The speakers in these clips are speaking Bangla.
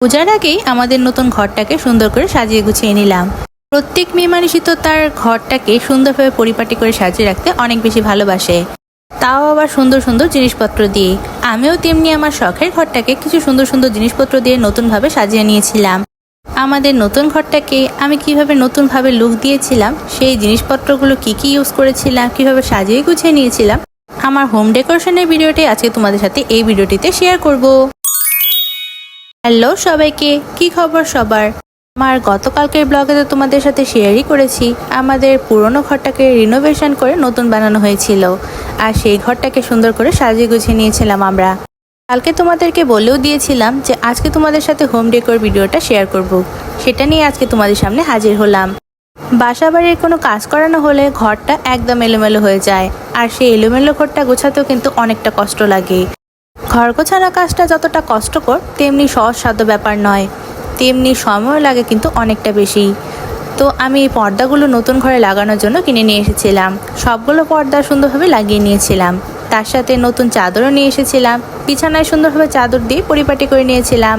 পূজার আগেই আমাদের নতুন ঘরটাকে সুন্দর করে সাজিয়ে গুছিয়ে নিলাম। প্রত্যেক মেয়ে মানুষই তো তার ঘরটাকে সুন্দরভাবে পরিপাটি করে সাজিয়ে রাখতে অনেক বেশি ভালোবাসে। তাও আবার সুন্দর সুন্দর জিনিসপত্র দিয়ে। আমিও তেমনি আমার শখের ঘরটাকে কিছু সুন্দর সুন্দর জিনিসপত্র দিয়ে নতুনভাবে সাজিয়ে নিয়েছিলাম। আমাদের নতুন ঘরটাকে আমি কীভাবে নতুনভাবে লুক দিয়েছিলাম, সেই জিনিসপত্রগুলো কি কি ইউজ করেছিলাম, কীভাবে সাজিয়ে গুছিয়ে নিয়েছিলাম, আমার হোম ডেকোরেশনের ভিডিওটি আজকে তোমাদের সাথে এই ভিডিওটিতে শেয়ার করব। হ্যালো সবাইকে, কি খবর সবার? আমার গতকালকের ব্লগে তো তোমাদের সাথে শেয়ারই করেছি। আমাদের পুরনো ঘরটাকে রিনোভেশন করে নতুন বানানো হয়েছিল। আর সেই ঘরটাকে সুন্দর করে সাজিয়ে গুছিয়ে নিয়েছিলাম আমরা। কালকে তোমাদেরকে বলেও দিয়েছিলাম যে আজকে তোমাদের সাথে হোম ডেকোর ভিডিওটা শেয়ার করব। সেটা নিয়ে আজকে তোমাদের সামনে হাজির হলাম। বাসা বাড়ির কোনো কাজ করানো হলে ঘরটা একদম এলোমেলো হয়ে যায়। আর সেই এলোমেলো ঘরটা গোছাতেও কিন্তু অনেকটা কষ্ট লাগে। ঘর গোছানো কাজটা যতটা কষ্টকর, তেমনি সহজসাধ্য ব্যাপার নয়। তেমনি সময় লাগে কিন্তু অনেকটা বেশি। তো আমি এই পর্দাগুলো নতুন ঘরে লাগানোর জন্য কিনে নিয়ে এসেছিলাম। সবগুলো পর্দা সুন্দরভাবে লাগিয়ে নিয়েছিলাম। তার সাথে নতুন চাদরও নিয়ে এসেছিলাম। বিছানায় সুন্দরভাবে চাদর দিয়ে পরিপাটি করে নিয়েছিলাম।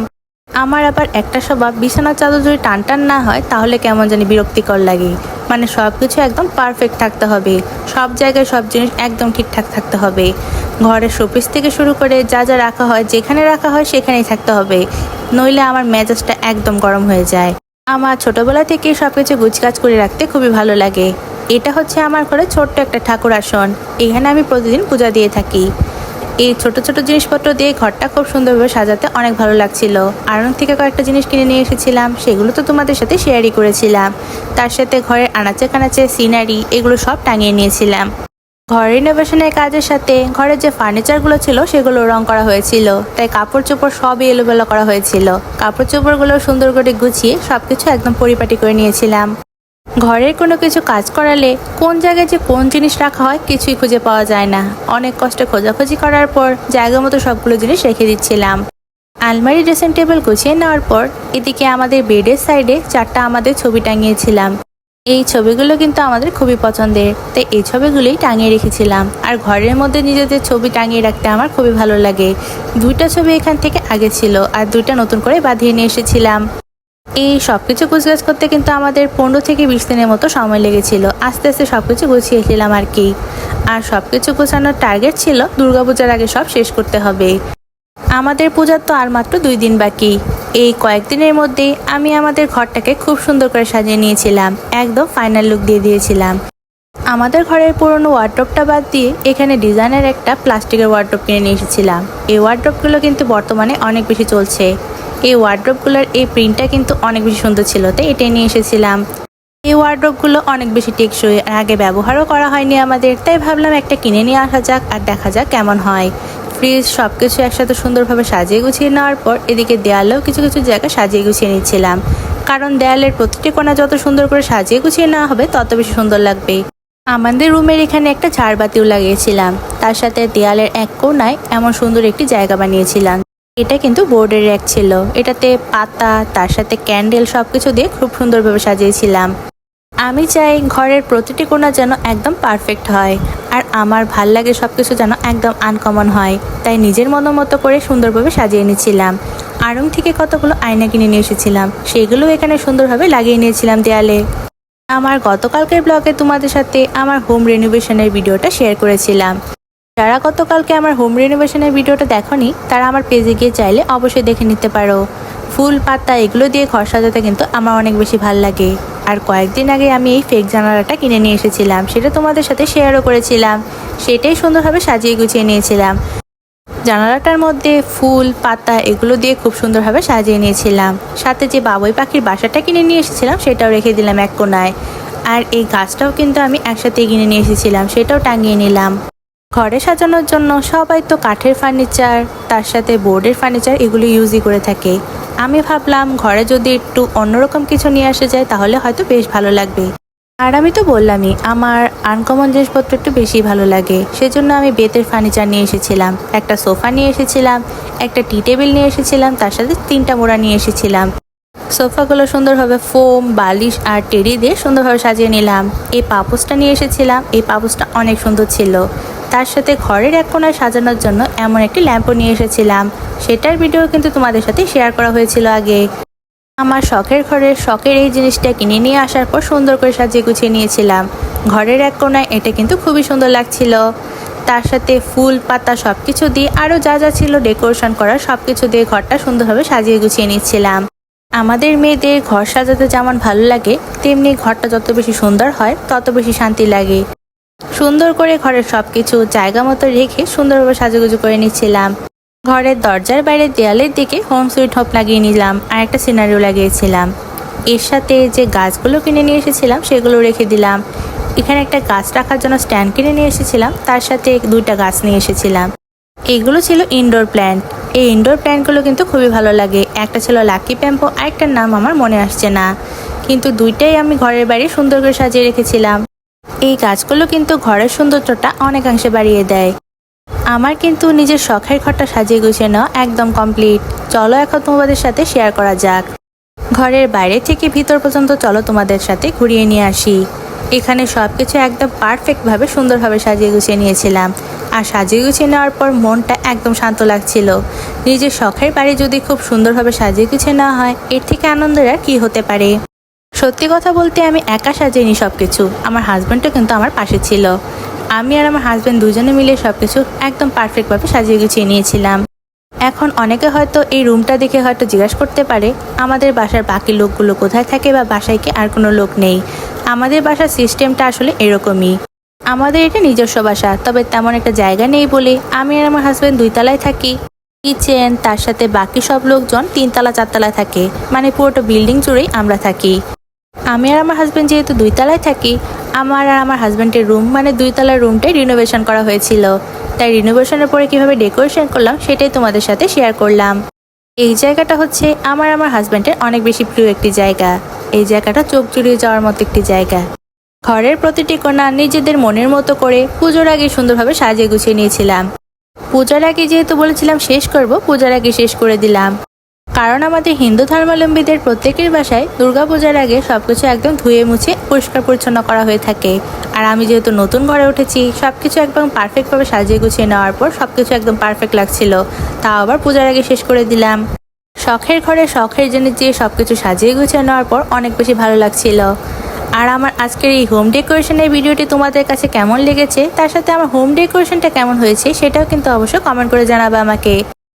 আমার আবার একটা স্বভাব, বিছানার চাদর যদি টান টান না হয়, তাহলে কেমন জানি বিরক্তিকর লাগে। মানে সব কিছু একদম পারফেক্ট থাকতে হবে। সব জায়গায় সব জিনিস একদম ঠিকঠাক থাকতে হবে। ঘরের শোপিস থেকে শুরু করে যা যা রাখা হয়, যেখানে রাখা হয়, সেখানেই থাকতে হবে। নইলে আমার মেজাজটা একদম গরম হয়ে যায়। আমার ছোটোবেলা থেকে সব কিছু গুছগাছ করে রাখতে খুবই ভালো লাগে। এটা হচ্ছে আমার ঘরে ছোট্ট একটা ঠাকুর আসন। এখানে আমি প্রতিদিন পূজা দিয়ে থাকি। এই ছোট ছোট জিনিসপত্র দিয়ে ঘরটা খুব সুন্দরভাবে সাজাতে অনেক ভালো লাগছিল। আড়ং থেকে কয়েকটা জিনিস কিনে নিয়ে এসেছিলাম, সেগুলো তো তোমাদের সাথে শেয়ারই করেছিলাম। তার সাথে ঘরের আনাচে কানাচে সিনারি এগুলো সব টাঙিয়ে নিয়েছিলাম। ঘর রিনোভেশনের কাজের সাথে ঘরের যে ফার্নিচারগুলো ছিল, সেগুলো রং করা হয়েছিল। তাই কাপড় চোপড় সবই এলোবেলো করা হয়েছিল। কাপড় চোপড়গুলো সুন্দর করে গুছিয়ে সবকিছু একদম পরিপাটি করে নিয়েছিলাম। ঘরের কোনো কিছু কাজ করালে কোন জায়গায় যে কোন জিনিস রাখা হয় কিছুই খুঁজে পাওয়া যায় না। অনেক কষ্টে খোঁজাখুঁজি করার পর জায়গা মতো সবগুলো জিনিস রেখে দিচ্ছিলাম। আলমারি ড্রেসিং টেবিল গুছিয়ে নেওয়ার পর এদিকে আমাদের বেডের সাইডে চারটা আমাদের ছবি টাঙিয়েছিলাম। এই ছবিগুলো কিন্তু আমাদের খুবই পছন্দের, তাই এই ছবিগুলোই টাঙিয়ে রেখেছিলাম। আর ঘরের মধ্যে নিজেদের ছবি টাঙিয়ে রাখতে আমার খুবই ভালো লাগে। দুইটা ছবি এখান থেকে আগে ছিল আর দুইটা নতুন করে বাঁধিয়ে নিয়ে এসেছিলাম। এই সব কিছু গুছগাছ করতে কিন্তু আমাদের পনেরো থেকে বিশ দিনের মতো সময় লেগেছিল। আস্তে আস্তে সব কিছু গুছিয়েছিলাম আর কি। আর সব কিছু গোছানোর টার্গেট ছিল দুর্গাপূজার আগে সব শেষ করতে হবে। আমাদের পূজার তো আর মাত্র দুই দিন বাকি। এই কয়েকদিনের মধ্যে আমি আমাদের ঘরটাকে খুব সুন্দর করে সাজিয়ে নিয়েছিলাম। একদম ফাইনাল লুক দিয়ে দিয়েছিলাম। আমাদের ঘরের পুরনো ওয়ার্ড্রপটা বাদ দিয়ে এখানে ডিজাইনের একটা প্লাস্টিকের ওয়ার্ড্রপ কিনে নিয়ে এসেছিলাম। এই ওয়ার্ড্রপগুলো কিন্তু বর্তমানে অনেক বেশি চলছে। এই ওয়ার্ড্রপগুলোর এই প্রিন্টটা কিন্তু অনেক বেশি সুন্দর ছিল, তাই এটাই নিয়ে এসেছিলাম। এই ওয়ার্ড্রপগুলো অনেক বেশি টেকসই আর আগে ব্যবহারও করা হয়নি আমাদের, তাই ভাবলাম একটা কিনে নিয়ে আসা যাক আর দেখা যাক কেমন হয়। ফ্রিজ সব কিছু একসাথে সুন্দরভাবে সাজিয়ে গুছিয়ে নেওয়ার পর এদিকে দেয়ালেও কিছু কিছু জায়গা সাজিয়ে গুছিয়ে নিচ্ছিলাম। কারণ দেয়ালের প্রতিটি কোণা যত সুন্দর করে সাজিয়ে গুছিয়ে নেওয়া হবে, তত বেশি সুন্দর লাগবে। আমাদের রুমের এখানে একটা ঝাড়বাতিও লাগিয়েছিলাম, তার সাথে দেয়ালের এক কোণায় এমন সুন্দর একটি জায়গা বানিয়েছিলাম। এটা কিন্তু বোর্ডের র্যাক ছিল। এটাতে পাতা, তার সাথে ক্যান্ডেল সব কিছু দিয়ে খুব সুন্দরভাবে সাজিয়েছিলাম। আমি চাই ঘরের প্রতিটি কোণা যেন একদম পারফেক্ট হয়, আর আমার ভালো লাগে সব কিছু যেন একদম আনকমন হয়। তাই নিজের মতো মতো করে সুন্দরভাবে সাজিয়ে নিয়েছিলাম। আড়ং থেকে কতগুলো আয়না কিনে নিয়ে এসেছিলাম, সেগুলো এখানে সুন্দরভাবে লাগিয়ে নিয়েছিলাম দেয়ালে। আমার গতকালকের ব্লগে তোমাদের সাথে আমার হোম রেনোভেশনের ভিডিওটা শেয়ার করেছিলাম। যারা গতকালকে আমার হোম রেনোভেশনের ভিডিওটা দেখনি, তারা আমার পেজে গিয়ে চাইলে অবশ্যই দেখে নিতে পারো। ফুল পাতা এগুলো দিয়ে ঘর সাজাতে কিন্তু আমার অনেক বেশি ভালো লাগে। আর কয়েকদিন আগে আমি এই ফেক জানালাটা কিনে নিয়ে এসেছিলাম, সেটা তোমাদের সাথে শেয়ারও করেছিলাম। সেটাই সুন্দরভাবে সাজিয়ে গুছিয়ে নিয়েছিলাম। জানালাটার মধ্যে ফুল, পাতা এগুলো দিয়ে খুব সুন্দরভাবে সাজিয়ে নিয়েছিলাম। সাথে যে বাবুই পাখির বাসাটা কিনে নিয়ে এসেছিলাম, সেটাও রেখে দিলাম এক কোনায়। আর এই গাছটাও কিন্তু আমি একসাথে কিনে নিয়ে এসেছিলাম, সেটাও টাঙিয়ে নিলাম। ঘরে সাজানোর জন্য সবাই তো কাঠের ফার্নিচার তার সাথে বোর্ডের ফার্নিচার এগুলো ইউজই করে থাকে। আমি ভাবলাম ঘরে যদি একটু অন্যরকম কিছু নিয়ে আসা যায় তাহলে হয়তো বেশ ভালো লাগবে। আর আমি তো বললামই, আমার আনকমন জিনিসপত্র একটু বেশি ভালো লাগে। সেজন্য আমি বেতের ফার্নিচার নিয়ে এসেছিলাম, একটা সোফা নিয়ে এসেছিলাম, একটা টি টেবিল নিয়ে এসেছিলাম, তার সাথে তিনটা মোড়া নিয়ে এসেছিলাম। সোফাগুলো সুন্দরভাবে ফোম বালিশ আর টেরি দিয়ে সুন্দরভাবে সাজিয়ে নিলাম। এই পাপোসটা নিয়ে এসেছিলাম, এই পাপোসটা অনেক সুন্দর ছিল। তার সাথে ঘরের এক কোনায় সাজানোর জন্য এমন একটি ল্যাম্পও নিয়ে এসেছিলাম। সেটার ভিডিও কিন্তু তোমাদের সাথে শেয়ার করা হয়েছিল আগে। আমার শখের ঘরের শখের এই জিনিসটা কিনে নিয়ে আসার পর সুন্দর করে সাজিয়ে গুছিয়ে নিয়েছিলাম। ঘরের এক কোনায় এটা কিন্তু খুবই সুন্দর লাগছিল। তার সাথে ফুল, পাতা সব কিছু দিয়ে আরও যা যা ছিল ডেকোরেশন করা সব কিছু দিয়ে ঘরটা সুন্দরভাবে সাজিয়ে গুছিয়ে নিচ্ছিলাম। আমাদের মেয়েদের ঘর সাজাতে যেমন ভালো লাগে, তেমনি ঘরটা যত বেশি সুন্দর হয়, তত বেশি শান্তি লাগে। সুন্দর করে ঘরের সব কিছু জায়গা মতো রেখে সুন্দরভাবে সাজুগুজু করে নিচ্ছিলাম। ঘরের দরজার বাইরের দেয়ালের দিকে হোম সুইট হোপ লাগিয়ে নিলাম আর একটা সিনারিও লাগিয়েছিলাম। এর সাথে যে গাছগুলো কিনে নিয়ে এসেছিলাম সেগুলো রেখে দিলাম। এখানে একটা গাছ রাখার জন্য স্ট্যান্ড কিনে নিয়ে এসেছিলাম, তার সাথে দুইটা গাছ নিয়ে এসেছিলাম। এগুলো ছিল ইনডোর প্ল্যান্ট এই ইনডোর প্ল্যান্টগুলো কিন্তু খুবই ভালো লাগে। একটা ছিল লাকি প্যাম্পো আরেকটার নাম আমার মনে আসছে না। কিন্তু দুইটাই আমি ঘরের বাইরে সুন্দর করে সাজিয়ে রেখেছিলাম। এই গাছগুলো কিন্তু ঘরের সৌন্দর্যটা অনেকাংশে বাড়িয়ে দেয়। আমার কিন্তু নিজের শখের ঘরটা সাজিয়ে গুছিয়ে নেওয়া একদম কমপ্লিট। চলো এখন তোমাদের সাথে শেয়ার করা যাক। ঘরের বাইরে থেকে ভিতর পর্যন্ত চলো তোমাদের সাথে ঘুরিয়ে নিয়ে আসি। এখানে সব কিছু একদম পারফেক্টভাবে সুন্দরভাবে সাজিয়ে গুছিয়ে নিয়েছিলাম। আর সাজিয়ে গুছিয়ে নেওয়ার পর মনটা একদম শান্ত লাগছিল। নিজের শখের বাড়ি যদি খুব সুন্দরভাবে সাজিয়ে গুছিয়ে নেওয়া হয়, এর থেকে আনন্দের আর কি হতে পারে? সত্যি কথা বলতে আমি একা সাজিয়েনি সব কিছু আমার হাজব্যান্ডও কিন্তু আমার পাশে ছিল। আমি আর আমার হাজব্যান্ড দুজনে মিলে সব কিছু একদম পারফেক্টভাবে সাজিয়ে গুছিয়ে নিয়েছিলাম। এখন অনেকে হয়তো এই রুমটা দেখে হয়তো জিজ্ঞাসা করতে পারে, আমাদের বাসার বাকি লোকগুলো কোথায় থাকে বা বাসায় কি আর কোনো লোক নেই? আমাদের বাসার সিস্টেমটা আসলে এরকমই। আমাদের এটা নিজস্ব বাসা, তবে তেমন একটা জায়গা নেই বলে আমি আর আমার হাজব্যান্ড দুই তলায় থাকি। কিচেন তার সাথে বাকি সব লোকজন তিনতলা, চারতলায় থাকে। মানে পুরোটা বিল্ডিং জুড়েই আমরা থাকি। আমি আর আমার হাজব্যান্ড যেহেতু দুই তলায় থাকি, আমার আর আমার হাজব্যান্ডের রুম মানে দুই তলার রুমটাই রিনোভেশন করা হয়েছিল। তাই রিনোভেশনের পরে কীভাবে ডেকোরেশন করলাম, সেটাই তোমাদের সাথে শেয়ার করলাম। এই জায়গাটা হচ্ছে আমার আমার হাজব্যান্ডের অনেক বেশি প্রিয় একটি জায়গা। এই জায়গাটা চোখ জুড়িয়ে যাওয়ার মতো একটি জায়গা। ঘরের প্রতিটি কোণা নিজেদের মনের মতো করে পুজোর আগে সুন্দরভাবে সাজিয়ে গুছিয়ে নিয়েছিলাম। পূজার আগে যেহেতু বলেছিলাম শেষ করব, পূজার আগে শেষ করে দিলাম। কারণ আমাদের হিন্দু ধর্মাবলম্বীদের প্রত্যেকের বাসায় দুর্গাপূজার আগে সবকিছু একদম ধুয়ে মুছে পরিষ্কার পরিচ্ছন্ন করা হয়ে থাকে। আর আমি যেহেতু নতুন ঘরে উঠেছি, সবকিছু একদম পারফেক্টভাবে সাজিয়ে গুছিয়ে নেওয়ার পর সবকিছু একদম পারফেক্ট লাগছিল। তাও আবার পূজার আগে শেষ করে দিলাম। শখের ঘরে শখের জিনিস দিয়ে সবকিছু সাজিয়ে গুছিয়ে নেওয়ার পর অনেক বেশি ভালো লাগছিল। আর আমার আজকের এই হোম ডেকোরেশনের ভিডিওটি তোমাদের কাছে কেমন লেগেছে, তার সাথে আমার হোম ডেকোরেশনটা কেমন হয়েছে সেটাও কিন্তু অবশ্যই কমেন্ট করে জানাবে আমাকে।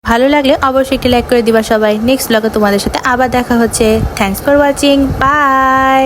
ভালো লাগলে অবশ্যই একটি লাইক করে দিবা সবাই। নেক্সট ব্লগে তোমাদের সাথে আবার দেখা হচ্ছে। Thanks for watching by